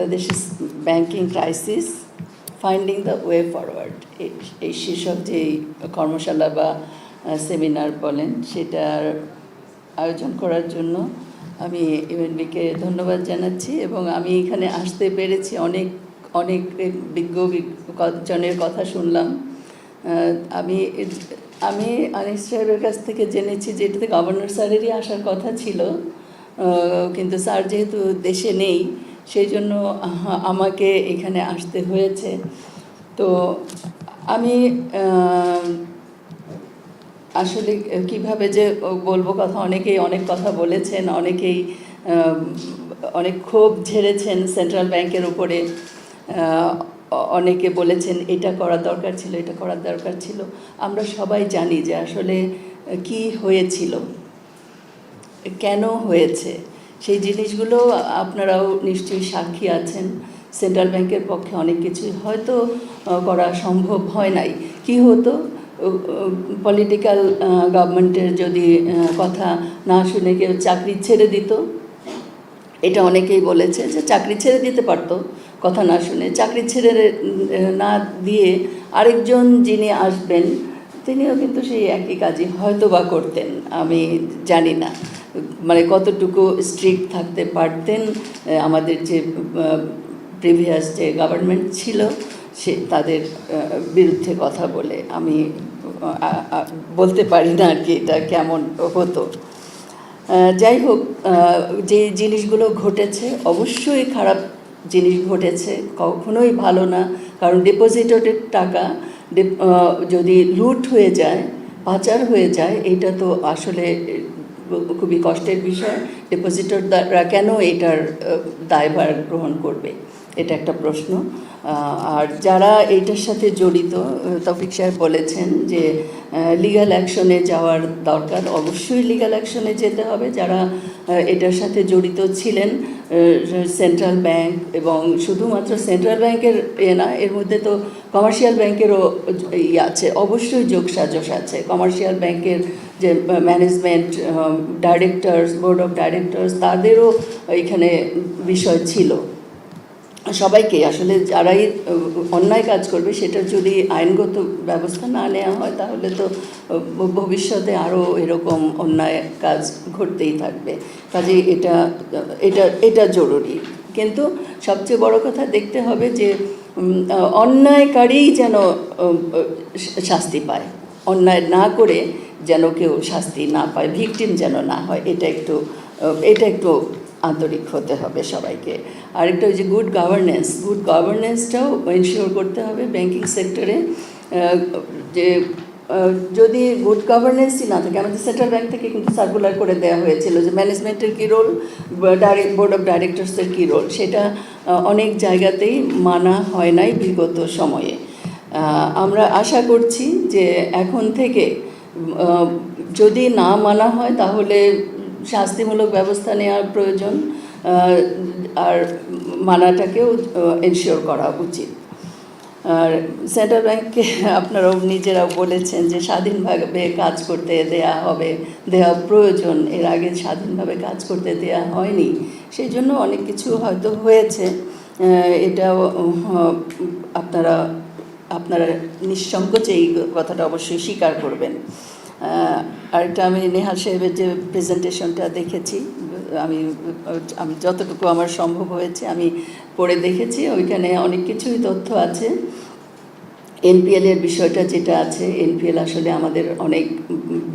বাংলাদেশের banking crisis finding the way forward এই শীর্ষক যে কর্মশালা বা সেমিনার বলেন, সেটার আয়োজন করার জন্য আমি ইউএনবিকে ধন্যবাদ জানাচ্ছি এবং আমি এখানে আসতে পেরেছি অনেক অনেক বিজ্ঞ- জনের কথা শুনলাম। আমি আমি আনিস সাহেবের কাছ থেকে জেনেছি যে এটাতে গভর্নর স্যারেরই আসার কথা ছিল। কিন্তু স্যার যেহেতু দেশে নেই সেই জন্য আমাকে এখানে আসতে হয়েছে। তো আমি আসলে কীভাবে যে বলব কথা, অনেকেই অনেক কথা বলেছেন, অনেকেই অনেক ক্ষোভ ঝেড়েছেন সেন্ট্রাল ব্যাংকের উপরে। অনেকে বলেছেন এটা করার দরকার ছিল, এটা করার দরকার ছিল। আমরা সবাই জানি যে আসলে কি হয়েছিল, কেন হয়েছে। সেই জিনিসগুলো আপনারাও নিশ্চয়ই সাক্ষী আছেন। সেন্ট্রাল ব্যাংকের পক্ষে অনেক কিছুই হয়তো করা সম্ভব হয় নাই। কি হতো? পলিটিক্যাল গভর্নমেন্টের যদি কথা না শুনে কেউ চাকরি ছেড়ে দিত। এটা অনেকেই বলেছে যে চাকরি ছেড়ে দিতে পারতো, কথা না শুনে। চাকরি ছেড়ে না দিয়ে আরেকজন যিনি আসবেন, তিনিও কিন্তু সেই একই কাজই হয়তো বা করতেন, আমি জানি না। মানে কতটুকু স্ট্রিক্ট থাকতে পারতেন আমাদের যে প্রিভিয়াস যে গভর্নমেন্ট ছিল, সে তাদের বিরুদ্ধে কথা বলে। আমি বলতে পারি না আর কি এটা কেমন হতো। যাই হোক যে জিনিসগুলো ঘটেছে, অবশ্যই খারাপ জিনিস ঘটেছে, কখনোই ভালো না। কারণ ডিপোজিটরের টাকা যদি লুট হয়ে যায়, পাচার হয়ে যায়, এটা তো আসলে খুবই কষ্টের বিষয়। ডিপোজিটররা কেন এটার দায়ভার গ্রহণ করবে? এটা একটা প্রশ্ন। আর যারা এইটার সাথে জড়িত তৌফিক সাহেব বলেছেন যে লিগ্যাল অ্যাকশনে যাওয়ার দরকার অবশ্যই লিগ্যাল অ্যাকশনে যেতে হবে। যারা এটার সাথে জড়িত ছিলেন সেন্ট্রাল ব্যাংক এবং শুধুমাত্র সেন্ট্রাল ব্যাংকের এ না, এর মধ্যে তো কমার্শিয়াল ব্যাংকেরও ই আছে, অবশ্যই যোগ সাজস আছে কমার্শিয়াল ব্যাংকের যে management directors board of directors তাদেরও এখানে বিষয় ছিল। সবাইকে আসলে যারাই অন্যায় কাজ করবে সেটার যদি আইনগত ব্যবস্থা না নেওয়া হয় তাহলে তো ভবিষ্যতে আরও এরকম অন্যায় কাজ ঘটতেই থাকবে। কাজে এটা এটা এটা জরুরি। কিন্তু সবচেয়ে বড় কথা দেখতে হবে যে অন্যায়কারী যেন শাস্তি পায়। অন্যায় না করে যেন কেউ শাস্তি না পায়, ভিকটিম যেন না হয়, এটা একটু এটা একটু আন্তরিক হতে হবে সবাইকে। আরেকটা ওই যে গুড গভর্নেন্স গুড গভর্নেন্সটাও এনশিওর করতে হবে ব্যাংকিং সেক্টরে যে যদি গুড গভর্নেন্সই না থাকে, আমাদের সেন্ট্রাল ব্যাংক থেকে কিন্তু সার্কুলার করে দেওয়া হয়েছিল যে ম্যানেজমেন্টের কী রোল ডাইরেক্ট বোর্ড অফ ডাইরেক্টরসের কী রোল সেটা অনেক জায়গাতেই মানা হয় নাই বিগত সময়ে। আমরা আশা করছি যে এখন থেকে যদি না মানা হয় তাহলে শাস্তিমূলক ব্যবস্থা নেওয়ার প্রয়োজন আর মানাটাকেও এনশিওর করা উচিত। আর সেন্ট্রাল ব্যাংককে আপনারাও নিজেরাও বলেছেন যে স্বাধীনভাবে কাজ করতে দেয়া হবে, দেওয়া প্রয়োজন। এর আগে স্বাধীনভাবে কাজ করতে দেয়া হয়নি। সেই জন্য অনেক কিছু হয়তো হয়েছে। এটাও আপনারা আপনারা নিঃসংকোচে এই কথাটা অবশ্যই স্বীকার করবেন। আরেকটা আমি নেহাল সাহেবের যে প্রেজেন্টেশনটা দেখেছি, আমি আমি যতটুকু আমার সম্ভব হয়েছে আমি পড়ে দেখেছি। ওইখানে অনেক কিছুই তথ্য আছে। এনপিএল এর বিষয়টা যেটা আছে এনপিএল আসলে আমাদের অনেক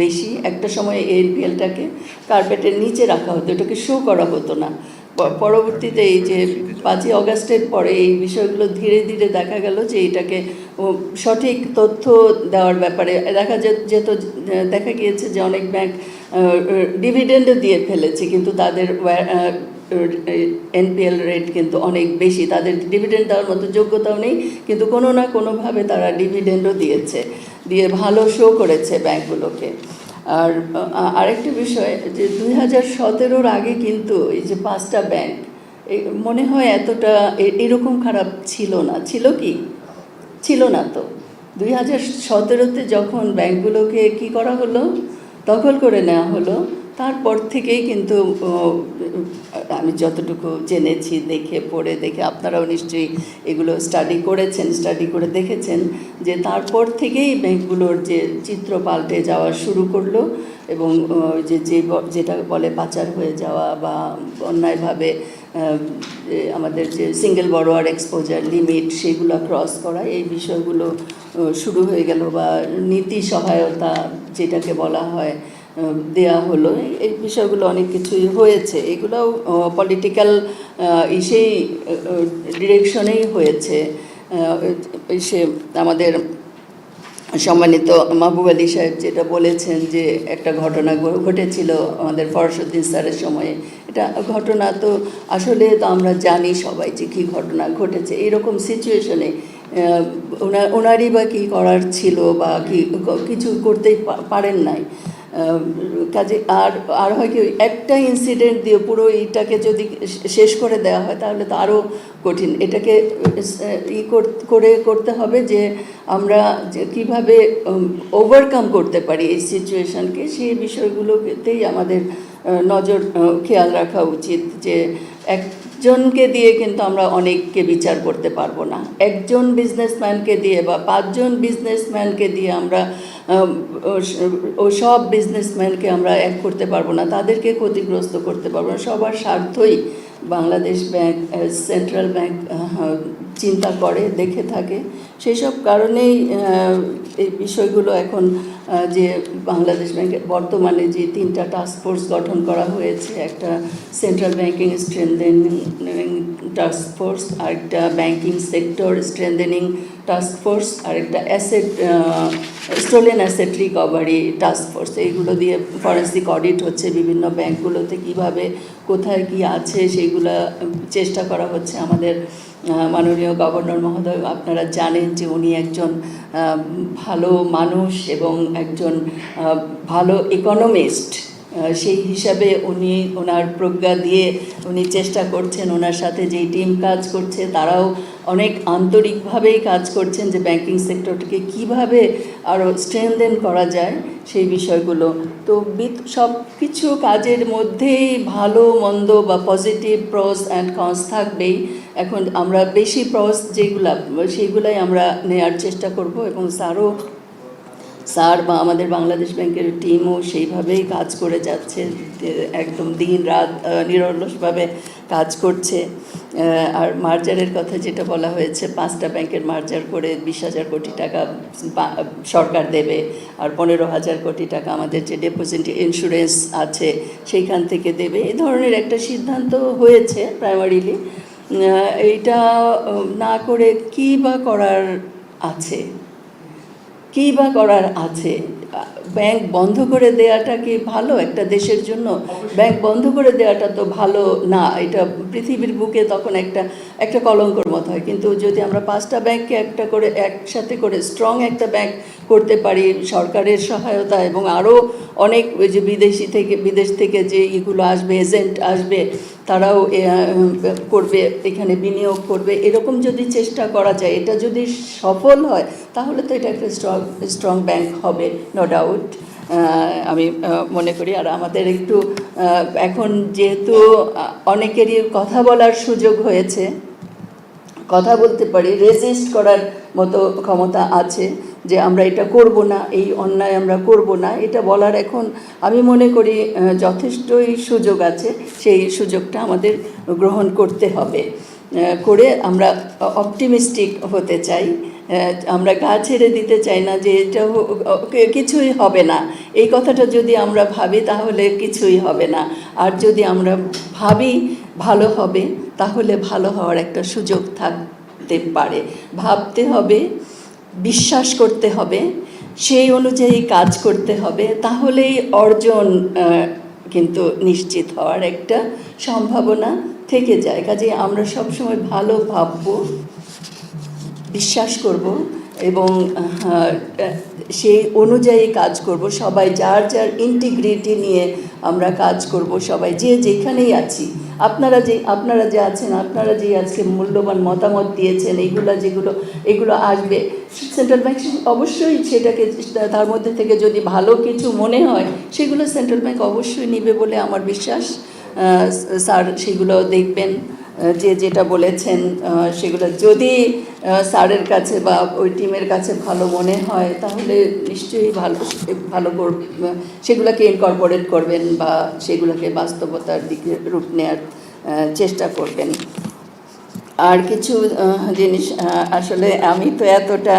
বেশি। একটা সময় এনপিএলটাকে কার্পেটের নিচে রাখা হতো, এটাকে শো করা হতো না। পরবর্তীতে এই যে পাঁচই অগাস্টের পরে এই বিষয়গুলো ধীরে ধীরে দেখা গেল যে এটাকে সঠিক তথ্য দেওয়ার ব্যাপারে দেখা যেত, দেখা গিয়েছে যে অনেক ব্যাংক ডিভিডেন্ডও দিয়ে ফেলেছে, কিন্তু তাদের এনপিএল রেট কিন্তু অনেক বেশি, তাদের ডিভিডেন্ড দেওয়ার মতো যোগ্যতাও নেই, কিন্তু কোনো না কোনোভাবে তারা ডিভিডেন্ডও দিয়েছে, দিয়ে ভালো শো করেছে ব্যাংকগুলোকে। আর আরেকটি বিষয় যে দুই হাজার সতেরোর আগে কিন্তু এই যে পাঁচটা ব্যাংক মনে হয় এতটা এরকম খারাপ ছিল না। ছিল কি? ছিল না তো। দুই হাজার সতেরোতে যখন ব্যাংকগুলোকে কী করা হলো? দখল করে নেওয়া হলো তারপর থেকেই কিন্তু আমি যতটুকু জেনেছি, দেখে, পড়ে, দেখে, আপনারাও নিশ্চয়ই এগুলো স্টাডি করেছেন স্টাডি করে দেখেছেন যে তারপর থেকেই ব্যাংকগুলোর যে চিত্র পাল্টে যাওয়া শুরু করল এবং যে যে যেটা বলে পাচার হয়ে যাওয়া বা অন্যায়ভাবে আমাদের যে সিঙ্গেল বড়োয়ার এক্সপোজার লিমিট সেগুলো ক্রস করা, এই বিষয়গুলো শুরু হয়ে গেল বা নীতি সহায়তা যেটাকে বলা হয় দেয়া হলো। এই- বিষয়গুলো অনেক কিছুই হয়েছে। এগুলোও পলিটিক্যাল ইসেই ডিরেকশনেই হয়েছে। সে আমাদের সম্মানিত মাহবুব আলী সাহেব যেটা বলেছেন যে একটা ঘটনা ঘটেছিল আমাদের ফরসুদ্দিন স্যারের সময়ে। এটা ঘটনা তো আসলে তো আমরা জানি সবাই যে কী ঘটনা ঘটেছে। এরকম সিচুয়েশনে ওনার ওনারই বা কী করার ছিল বা কি, কিছু করতেই পারেন নাই। কাজে আর আর হয় কি, একটা ইনসিডেন্ট দিয়ে পুরো এইটাকে যদি শেষ করে দেওয়া হয়, তাহলে তো আরও কঠিন। এটাকে ই কর- করে করতে হবে যে আমরা যে কীভাবে ওভারকাম করতে পারি এই সিচুয়েশনকে সেই বিষয়গুলোতেই আমাদের নজর খেয়াল রাখা উচিত যে একজনকে দিয়ে কিন্তু আমরা অনেককে বিচার করতে পারব না। একজন বিজনেসম্যানকে দিয়ে বা পাঁচজন বিজনেসম্যানকে দিয়ে আমরা ও সব বিজনেসম্যানকে আমরা এক করতে পারব না। তাদেরকে ক্ষতিগ্রস্ত করতে পারব না। সবার স্বার্থই বাংলাদেশ ব্যাংক সেন্ট্রাল ব্যাংক চিন্তা করে, দেখে থাকে। সেই সব কারণেই এই বিষয়গুলো এখন যে বাংলাদেশ ব্যাংকের বর্তমানে যে তিনটা টাস্ক ফোর্স গঠন করা হয়েছে, একটা central banking strengthening task force আরেকটা banking sector strengthening task force আরেকটা asset stolen asset recovery task force এইগুলো দিয়ে ফরেন্সিক অডিট হচ্ছে বিভিন্ন ব্যাংকগুলোতে কীভাবে, কোথায় কি আছে সেইগুলো চেষ্টা করা হচ্ছে আমাদের মাননীয় গভর্নর মহোদয়। আপনারা জানেন যে উনি একজন ভালো মানুষ এবং একজন ভালো ইকোনমিস্ট সেই হিসাবে উনি ওনার প্রজ্ঞা দিয়ে উনি চেষ্টা করছেন, ওনার সাথে যেই টিম কাজ করছে, তারাও অনেক আন্তরিকভাবেই কাজ করছেন যে ব্যাংকিং সেক্টরটিকে কীভাবে আরও স্ট্রেনদেন করা যায় সেই বিষয়গুলো। তো সব কিছু কাজের মধ্যেই ভালো, মন্দ বা পজিটিভ প্রস অ্যান্ড কনস থাকবেই। এখন আমরা বেশি প্রস যেগুলা, সেইগুলাই আমরা নেয়ার চেষ্টা করব এবং স্যারও স্যার বা আমাদের বাংলাদেশ ব্যাংকের টিমও সেইভাবেই কাজ করে যাচ্ছে একদম দিন রাত নিরলসভাবে কাজ করছে। আর মার্জারের কথা যেটা বলা হয়েছে, পাঁচটা ব্যাংকের মার্জার করে বিশ হাজার কোটি টাকা সরকার দেবে, আর পনেরো হাজার কোটি টাকা আমাদের যে ডেপোজিট ইন্স্যুরেন্স আছে সেইখান থেকে দেবে। এই ধরনের একটা সিদ্ধান্ত হয়েছে প্রাইমারিলি এইটা না করে কী বা করার আছে? কী বা করার আছে? ব্যাংক বন্ধ করে দেওয়াটা কি ভালো? একটা দেশের জন্য ব্যাংক বন্ধ করে দেওয়াটা তো ভালো না। এটা পৃথিবীর বুকে তখন একটা একটা কলঙ্কর মতো হয়। কিন্তু যদি আমরা পাঁচটা ব্যাংককে একটা করে, একসাথে করে স্ট্রং একটা ব্যাংক করতে পারি, সরকারের সহায়তা এবং আরও অনেক ওই যে বিদেশি থেকে, বিদেশ থেকে যে ইগুলো আসবে এজেন্ট আসবে তারাও করবে, এখানে বিনিয়োগ করবে। এরকম যদি চেষ্টা করা যায়, এটা যদি সফল হয়, তাহলে তো এটা একটা স্ট্রং স্ট্রং ব্যাংক হবে নো ডাউট আমি মনে করি। আর আমাদের একটু এখন যেহেতু অনেকেরই কথা বলার সুযোগ হয়েছে, কথা বলতে পারি রেজিস্ট করার মতো ক্ষমতা আছে। যে আমরা এটা করব না, এই অন্যায় আমরা করব না, এটা বলার এখন আমি মনে করি যথেষ্টই সুযোগ আছে, সেই সুযোগটা আমাদের গ্রহণ করতে হবে। করে আমরা অপটিমিস্টিক হতে চাই। আমরা গা ছেড়ে দিতে চাই না যে এটা কিছুই হবে না। এই কথাটা যদি আমরা ভাবি তাহলে কিছুই হবে না। আর যদি আমরা ভাবি ভালো হবে, তাহলে ভালো হওয়ার একটা সুযোগ থাকতে পারে। ভাবতে হবে বিশ্বাস করতে হবে, সেই অনুযায়ী কাজ করতে হবে, তাহলেই অর্জন কিন্তু নিশ্চিত হওয়ার একটা সম্ভাবনা থেকে যায়। কাজে আমরা সবসময় ভালো ভাববো, বিশ্বাস করব এবং সেই অনুযায়ী কাজ করব। সবাই যার যার ইন্টিগ্রিটি নিয়ে আমরা কাজ করব, সবাই যে যেখানেই আছি। আপনারা যে আপনারা যে আছেন, আপনারা যে আজকে মূল্যবান মতামত দিয়েছেন এইগুলো যেগুলো, এগুলো আসবে। সেন্ট্রাল ব্যাংক অবশ্যই সেটাকে, তার মধ্যে থেকে যদি ভালো কিছু মনে হয়, সেগুলো সেন্ট্রাল ব্যাংক অবশ্যই নেবে বলে আমার বিশ্বাস। স্যার, সেগুলো দেখবেন। যে যেটা বলেছেন সেগুলো যদি স্যারের কাছে বা ওই টিমের কাছে ভালো মনে হয়, তাহলে নিশ্চয়ই ভালো ভালো সেগুলোকে ইনকর্পোরেট করবেন বা সেগুলোকে বাস্তবতার দিকে রূপ নেওয়ার চেষ্টা করবেন। আর কিছু জিনিস আসলে আমি তো এতটা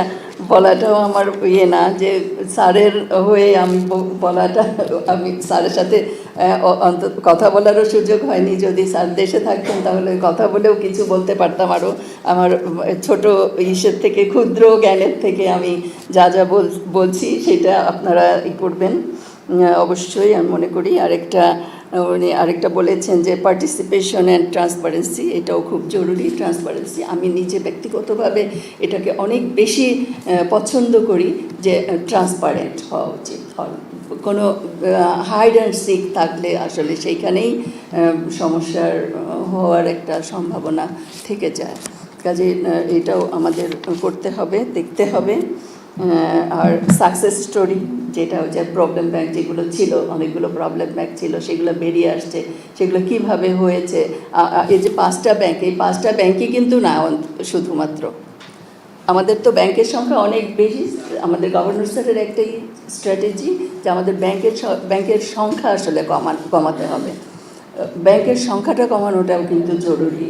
বলাটাও আমার ইয়ে না যে স্যারের হয়ে আমি বলাটা, আমি স্যারের সাথে অন্তত কথা বলারও সুযোগ হয়নি। যদি স্যার দেশে থাকতেন তাহলে কথা বলেও কিছু বলতে পারতাম আরও আমার ছোট ইসের থেকে, ক্ষুদ্র জ্ঞানের থেকে আমি যা যা বল, বলছি সেটা আপনারা ই করবেন। অবশ্যই আমি মনে করি। আরেকটা উনি আরেকটা বলেছেন যে পার্টিসিপেশন অ্যান্ড ট্রান্সপারেন্সি এটাও খুব জরুরি ট্রান্সপারেন্সি আমি নিজে ব্যক্তিগতভাবে এটাকে অনেক বেশি পছন্দ করি যে ট্রান্সপারেন্ট হওয়া উচিত। কোনো হাইড অ্যান্ড সিক থাকলে আসলে সেইখানেই সমস্যার হওয়ার একটা সম্ভাবনা থেকে যায়। কাজে এটাও আমাদের করতে হবে, দেখতে হবে। আর সাকসেস স্টোরি যেটা হচ্ছে প্রবলেম ব্যাংক যেগুলো ছিল, অনেকগুলো প্রবলেম ব্যাংক ছিল, সেগুলো বেরিয়ে আসছে, সেগুলো কীভাবে হয়েছে? এই যে পাঁচটা ব্যাংক এই পাঁচটা ব্যাংকই কিন্তু না শুধুমাত্র। আমাদের তো ব্যাংকের সংখ্যা অনেক বেশি, আমাদের গভর্নর স্যারের একটাই স্ট্র্যাটেজি যে আমাদের ব্যাংকের ব্যাংকের সংখ্যা আসলে কমান, কমাতে হবে। ব্যাংকের সংখ্যাটা কমানোটাও কিন্তু জরুরি।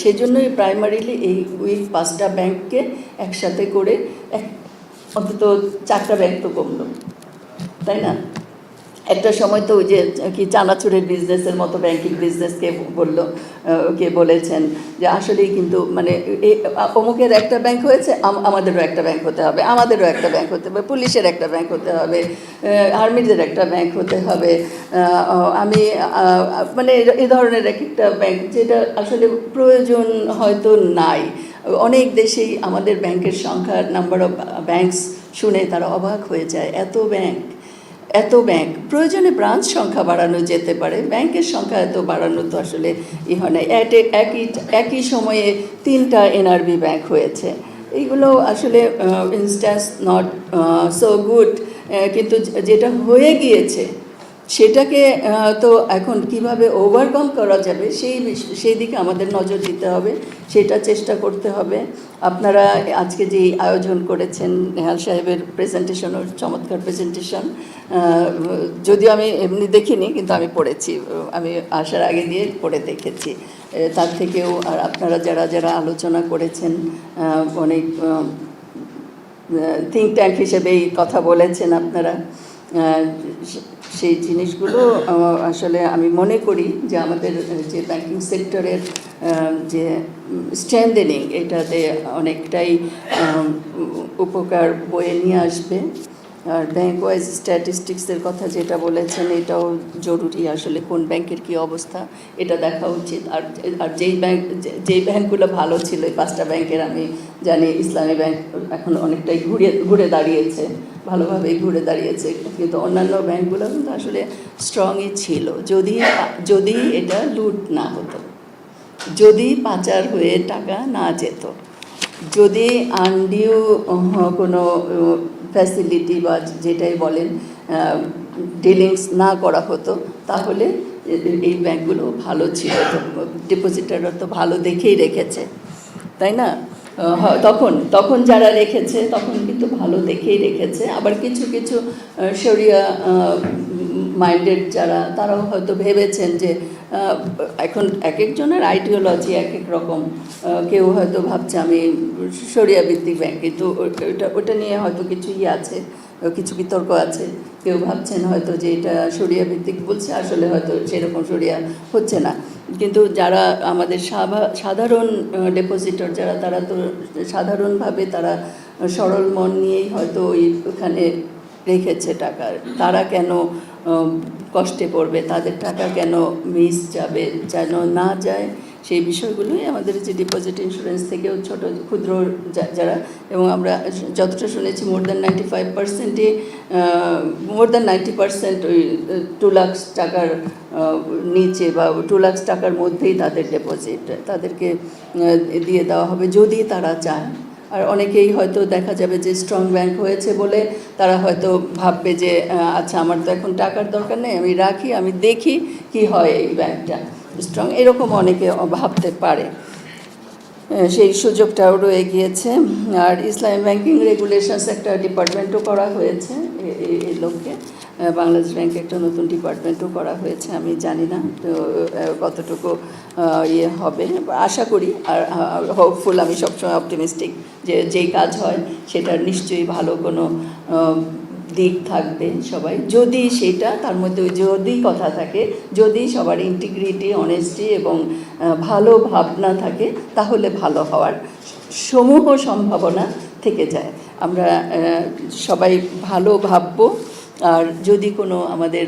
সেজন্যই প্রাইমারিলি এই ওই পাঁচটা ব্যাংককে একসাথে করে এক অন্তত চারটা ব্যাংক তো কমলো তাই না? একটা সময় তো ওই যে, কি চানাচুরের বিজনেসের মতো ব্যাংকিং বিজনেসকে বলল কে বলেছেন যে আসলেই কিন্তু মানে অমুকের একটা ব্যাংক হয়েছে আমাদেরও একটা ব্যাংক হতে হবে, আমাদেরও একটা ব্যাংক হতে হবে, পুলিশের একটা ব্যাংক হতে হবে আর্মিদের একটা ব্যাংক হতে হবে আমি মানে এ ধরনের এক একটা ব্যাংক যেটা আসলে প্রয়োজন হয়তো নাই। অনেক দেশেই আমাদের ব্যাংকের সংখ্যার নাম্বার অফ ব্যাংকস শুনে তারা অবাক হয়ে যায়, এত ব্যাংক এত ব্যাংক প্রয়োজনে ব্রাঞ্চ সংখ্যা বাড়ানো যেতে পারে। ব্যাংকের সংখ্যা এত বাড়ানো তো আসলে ই হয় না। একই একই সময়ে তিনটা এনআরবি ব্যাংক হয়েছে। এইগুলো আসলে ইনস্ট্যান্স নট সো গুড কিন্তু যেটা হয়ে গিয়েছে সেটাকে তো এখন কীভাবে ওভারকাম করা যাবে, সেই সেই দিকে আমাদের নজর দিতে হবে, সেটা চেষ্টা করতে হবে। আপনারা আজকে যে আয়োজন করেছেন, নেহাল সাহেবের প্রেজেন্টেশনও চমৎকার প্রেজেন্টেশন যদিও আমি এমনি দেখিনি, কিন্তু আমি পড়েছি, আমি আসার আগে দিয়ে পড়ে দেখেছি। তার থেকেও আর আপনারা যারা যারা আলোচনা করেছেন অনেক থিঙ্ক ট্যাঙ্ক হিসেবেই কথা বলেছেন আপনারা সেই জিনিসগুলো আসলে আমি মনে করি যে আমাদের যে ব্যাঙ্কিং সেক্টরের যে স্ট্যান্ডেনিং এটাতে অনেকটাই উপকার বয়ে নিয়ে আসবে। আর ব্যাংক ওয়াইজ স্ট্যাটিস্টিক্সের কথা যেটা বলেছেন, এটাও জরুরি আসলে কোন ব্যাংকের কী অবস্থা, এটা দেখা উচিত। আর আর যেই ব্যাংক যেই ব্যাংকগুলো ভালো ছিল, এই পাঁচটা ব্যাংকের আমি জানি ইসলামী ব্যাংক এখন অনেকটাই ঘুরে ঘুরে দাঁড়িয়েছে, ভালোভাবেই ঘুরে দাঁড়িয়েছে। কিন্তু অন্যান্য ব্যাংকগুলো কিন্তু আসলে স্ট্রংই ছিল। যদি যদি এটা লুট না হতো, যদি পাচার হয়ে টাকা না যেত, যদি আনডিউ কোনো ফ্যাসিলিটি বা যেটাই বলেন ডিলিংস না করা হতো, তাহলে এই ব্যাংকগুলো ভালো ছিল। ডিপোজিটাররা তো ভালো দেখেই রেখেছে, তাই না? তখন তখন যারা রেখেছে, তখন কিন্তু ভালো দেখেই রেখেছে। আবার কিছু কিছু শরিয়া মাইন্ডেড যারা, তারাও হয়তো ভেবেছেন যে এখন এক একজনের আইডিওলজি এক এক রকম কেউ হয়তো ভাবছে আমি সরিয়া ভিত্তিক ব্যাংক কিন্তু ওটা ওটা নিয়ে হয়তো কিছু ইয়ে আছে, কিছু বিতর্ক আছে। কেউ ভাবছেন হয়তো যে এটা সরিয়া ভিত্তিক বলছে, আসলে হয়তো সেরকম সরিয়া হচ্ছে না। কিন্তু যারা আমাদের সাধারণ ডেপোজিটর যারা, তারা তো সাধারণভাবে তারা সরল মন নিয়েই হয়তো ওই ওখানে রেখেছে টাকা। তারা কেন কষ্টে পড়বে, তাদের টাকা কেন মিস যাবে, যেন না যায়, সেই বিষয়গুলোই আমাদের যে ডিপোজিট ইন্স্যুরেন্স থেকেও ছোট, ক্ষুদ্র যারা, এবং আমরা যতটা শুনেছি মোর দ্যান নাইনটি ফাইভ পার্সেন্টই মোর দ্যান নাইনটি পার্সেন্ট ওই টু লাখ টাকার নিচে বা টু লাখ টাকার মধ্যেই তাদের ডিপোজিট তাদেরকে দিয়ে দেওয়া হবে যদি তারা চায়। আর অনেকেই হয়তো দেখা যাবে যে স্ট্রং ব্যাংক হয়েছে বলে তারা হয়তো ভাববে যে আচ্ছা আমার তো এখন টাকার দরকার নেই আমি রাখি আমি দেখি কি হয় এই ব্যাংকটা। স্ট্রং এরকম অনেকে ভাবতে পারে। সেই সুযোগটাও রয়ে গিয়েছে। আর ইসলামী ব্যাংকিং রেগুলেশনস একটা ডিপার্টমেন্টও করা হয়েছে এই আহ, বাংলাদেশ ব্যাংকে একটা নতুন ডিপার্টমেন্টও করা হয়েছে, আমি জানি না, তো কতটুকু ইয়ে হবে। আশা করি, আর হোপফুল আমি সবসময় অপটিমিস্টিক যে যেই কাজ হয়, সেটার নিশ্চয়ই ভালো কোনো দিক থাকবে সবাই। যদি সেটা, তার মধ্যে যদি কথা থাকে, যদি সবার ইন্টিগ্রিটি অনেস্টি এবং ভালো ভাবনা থাকে, তাহলে ভালো হওয়ার সমূহ সম্ভাবনা থেকে যায়। আমরা সবাই ভালো ভাববো আর যদি কোনো আমাদের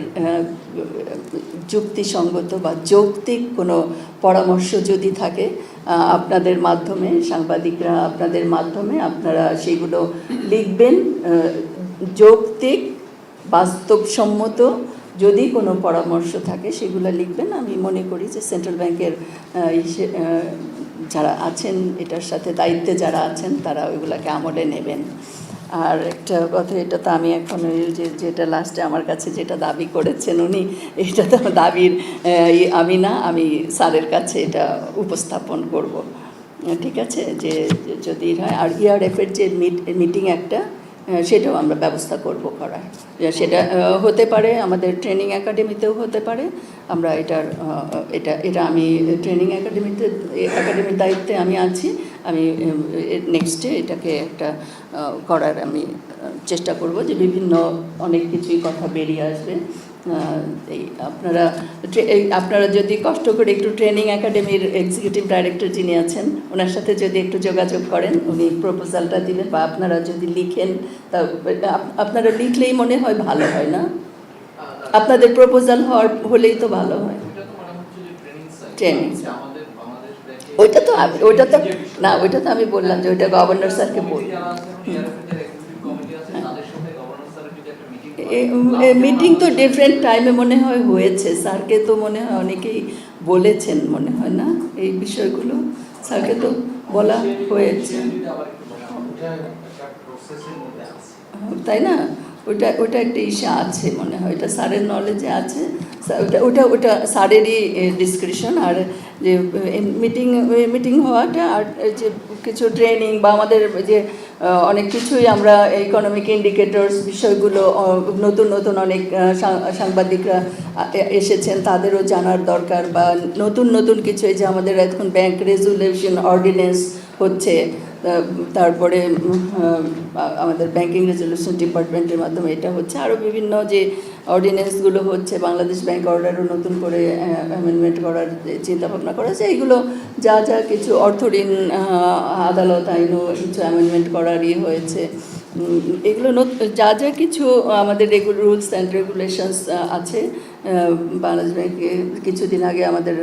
যুক্তিসঙ্গত বা যৌক্তিক কোনো পরামর্শ যদি থাকে আপনাদের মাধ্যমে, সাংবাদিকরা আপনাদের মাধ্যমে আপনারা সেগুলো লিখবেন যৌক্তিক, বাস্তবসম্মত যদি কোনো পরামর্শ থাকে সেগুলো লিখবেন। আমি মনে করি যে সেন্ট্রাল ব্যাংকের যারা আছেন, এটার সাথে দায়িত্বে যারা আছেন, তারা ওইগুলোকে আমলে নেবেন। আর একটা কথা, এটা তো আমি এখন যে, যেটা লাস্টে আমার কাছে যেটা দাবি করেছেন উনি, এটা তো দাবির আমি না, আমি স্যারের কাছে এটা উপস্থাপন করব। ঠিক আছে? যে যদি হয়, আর ইআরএফের যে মিটিং একটা সেটাও আমরা ব্যবস্থা করব করার। সেটা হতে পারে, আমাদের ট্রেনিং একাডেমিতেও হতে পারে। আমরা এটার এটা এটা আমি ট্রেনিং একাডেমিতে একাডেমির দায়িত্বে আমি আছি। আমি নেক্সটে এটাকে একটা করার আমি চেষ্টা করব যে বিভিন্ন অনেক কিছুই কথা বেরিয়ে আসবে। এই আপনারা আপনারা যদি কষ্ট করে একটু ট্রেনিং একাডেমির এক্সিকিউটিভ ডাইরেক্টর যিনি আছেন ওনার সাথে যদি একটু যোগাযোগ করেন উনি প্রপোজালটা দিবেন বা আপনারা যদি লিখেন তা আপ- আপনারা লিখলেই মনে হয় ভালো হয় না? আপনাদের প্রপোজাল হওয়ার হলেই তো ভালো হয়। ট্রেনিং সাইট Training হচ্ছে আমাদের বাংলাদেশ ব্যাংকে ওইটা তো আমি- ওইটা তো না ওইটা তো আমি বললাম যে ওইটা গভর্নর স্যারকে বল মিটিং তো ডিফারেন্ট টাইমে মনে হয় হয়েছে। স্যারকে তো মনে হয় অনেকেই বলেছেন মনে হয় না? এই বিষয়গুলো স্যারকে তো বলা হয়েছে। হয়। তাই না? ওটা ওটা একটা ইসে আছে মনে হয়। ওটা স্যারের নলেজে আছে। ওটা ওটা ওটা স্যারেরই ডিসক্রিপশন আর যে মিটিং মিটিং হওয়াটা আর যে কিছু ট্রেনিং বা আমাদের যে অনেক কিছুই আমরা ইকোনমিক ইন্ডিকেটরস বিষয়গুলো নতুন নতুন অনেক সাংবাদিকরা এসেছেন তাদেরও জানার দরকার বা নতুন নতুন কিছু যে আমাদের এখন ব্যাংক রেজুলেশন অর্ডিন্যান্স হচ্ছে তারপরে আমাদের ব্যাংকিং রেজলিউশন ডিপার্টমেন্টের মাধ্যমে এটা হচ্ছে। আরও বিভিন্ন যে অর্ডিন্যান্সগুলো হচ্ছে বাংলাদেশ ব্যাংক অর্ডারও নতুন করে অ্যামেন্ডমেন্ট করার চিন্তা চিন্তাভাবনা করা হচ্ছে এইগুলো যা যা কিছু অর্থ ঋণ আদালত আইনও কিছু অ্যামেন্ডমেন্ট করার ইয়ে হয়েছে। এগুলো যা যা কিছু আমাদের রেগুল রুলস অ্যান্ড রেগুলেশনস আছে। বাংলাদেশ ব্যাংকে কিছুদিন আগে আমাদের